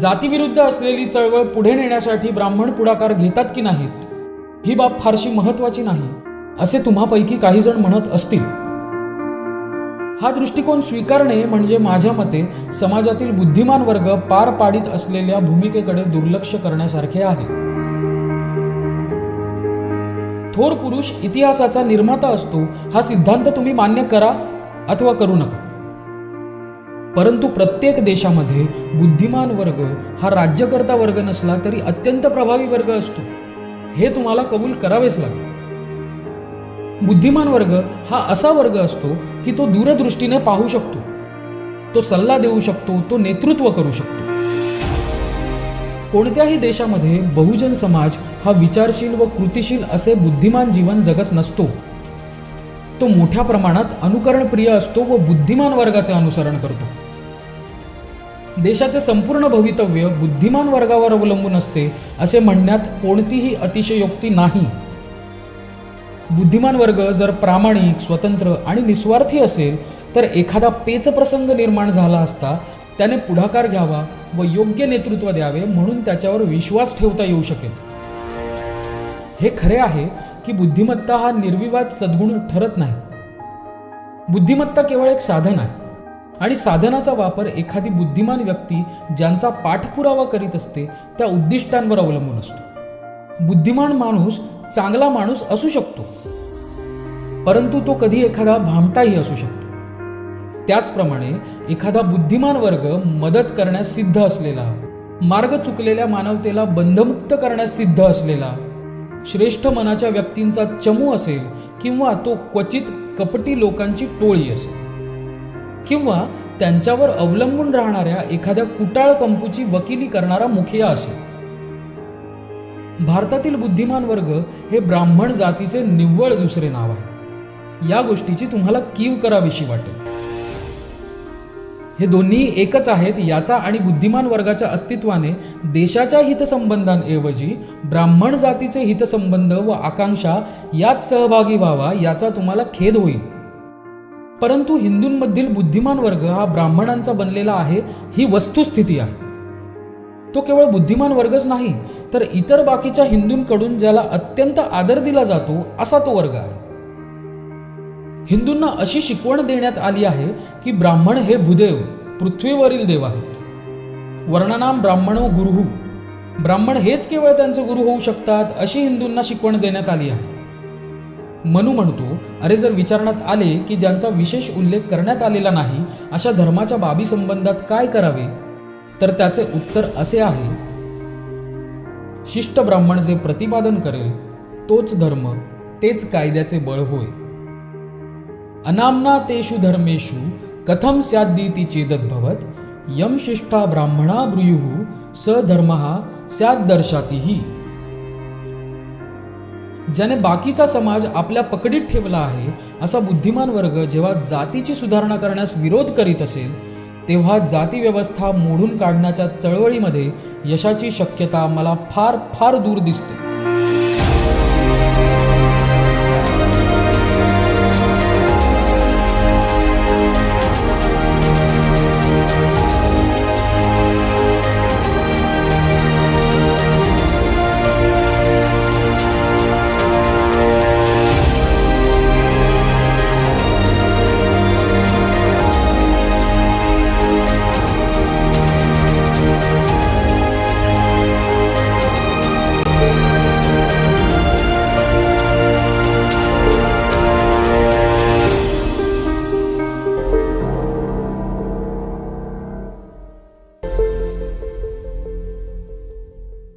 जातीविरुद्ध असलेली चळवळ पुढे नेण्यासाठी ब्राह्मण पुढाकार घेतात की नाहीत? ही बाब फारशी महत्वाची नाही असे तुम्हापैकी काही जण म्हणत असतील. हा दृष्टिकोन स्वीकारणे म्हणजे माझ्या मते समाजातील बुद्धिमान वर्ग पार पाडित असलेल्या भूमिकेकडे दुर्लक्ष करण्यासारखे आहे. थोर पुरुष इतिहासाचा निर्माता असतो हा सिद्धांत तुम्ही मान्य करा अथवा करू नका. परंतु प्रत्येक देशामध्ये बुद्धिमान वर्ग हा राज्यकर्ता वर्ग नसला तरी अत्यंत प्रभावी वर्ग असतो. हे तुम्हाला कबूल करावेच लागेल. बुद्धिमान वर्ग हा असा वर्ग असतो की तो दूरदृष्टीने पाहू शकतो. तो सल्ला देऊ शकतो तो नेतृत्व करू शकतो. कोणत्याही देशामध्ये बहुजन समाज हा विचारशील व कृतिशील असे बुद्धिमान जीवन जगत नसतो. तो मोठ्या प्रमाणात अनुकरणप्रिय असतो व बुद्धिमान वर्गाचे अनुसरण करतो. देशाचे संपूर्ण भवितव्य बुद्धिमान वर्गावर अवलंबून असते असे म्हणण्यात कोणतीही अतिशयोक्ती नाही. बुद्धिमान वर्ग जर प्रामाणिक स्वतंत्र आणि निस्वार्थी असेल तर एखादा पेच प्रसंग निर्माण झाला असता त्याने पुढाकार घ्यावा व योग्य नेतृत्व द्यावे म्हणून त्याच्यावर विश्वास ठेवता येऊ शकेल. हे खरे आहे की बुद्धिमत्ता हा निर्विवाद सद्गुण ठरत नाही. बुद्धिमत्ता केवळ एक साधन आहे. आणि साधनाचा वापर एखादी बुद्धिमान व्यक्ती ज्यांचा पाठपुरावा करीत असते त्या उद्दिष्टांवर अवलंबून असतो. बुद्धिमान माणूस चांगला माणूस असू शकतो परंतु तो कधी एखादा भामटाही असू शकतो. त्याचप्रमाणे एखादा बुद्धिमान वर्ग मदत करण्यास सिद्ध असलेला मार्ग चुकलेल्या मानवतेला बंधमुक्त करण्यास सिद्ध असलेला श्रेष्ठ मनाच्या व्यक्तींचा चमू असेल किंवा तो क्वचित कपटी लोकांची टोळी असेल. किंवा त्यांच्यावर अवलंबून राहणाऱ्या एखाद्या कुटाळ कंपूची वकिली करणारा मुखिया असेल. भारतातील बुद्धिमान वर्ग हे ब्राह्मण जातीचे निव्वळ दुसरे नाव आहे. या गोष्टीची तुम्हाला कीव करावीशी वाटेल. हे दोन्ही एकच आहेत याचा आणि बुद्धिमान वर्गाच्या अस्तित्वाने देशाच्या हितसंबंधांऐवजी ब्राह्मण जातीचे हितसंबंध व आकांक्षा यात सहभागी व्हावा याचा तुम्हाला खेद होईल. परंतु हिंदूंमधील बुद्धिमान वर्ग हा ब्राह्मणांचा बनलेला आहे ही वस्तुस्थिती आहे. तो केवळ बुद्धिमान वर्गच नाही तर इतर बाकीच्या हिंदूंकडून ज्याला अत्यंत आदर दिला जातो असा तो वर्ग आहे. हिंदूंना अशी शिकवण देण्यात आली आहे की ब्राह्मण हे भूदेव पृथ्वीवरील देव आहेत. वर्णनाम ब्राह्मणो गुरुहू ब्राह्मण हेच केवळ त्यांचे गुरु होऊ शकतात अशी हिंदूंना शिकवण देण्यात आली आहे. मनू म्हणतो अरे जर विचारण्यात आले की ज्यांचा विशेष उल्लेख करण्यात आलेला नाही अशा धर्माच्या बाबी संबंधात काय करावे? तर त्याचे उत्तर असे आहे शिष्ट ब्राह्मण जे प्रतिपादन करेल तोच धर्म तेच कायद्याचे बळ होय. अनामना तेषु धर्मेषु कथम स्याद्दीती चेदद्भवत यम शिष्ठा ब्राह्मणा ब्रुयुः स धर्म स्याद्दर्शातीही ज्याने बाकीचा समाज आपल्या पकडीत ठेवला आहे असा बुद्धिमान वर्ग जेव्हा जातीची सुधारणा करण्यास विरोध करीत असेल तेव्हा जाती व्यवस्था मोडून काढण्याच्या चळवळीमध्ये यशाची शक्यता मला फार फार दूर दिसते.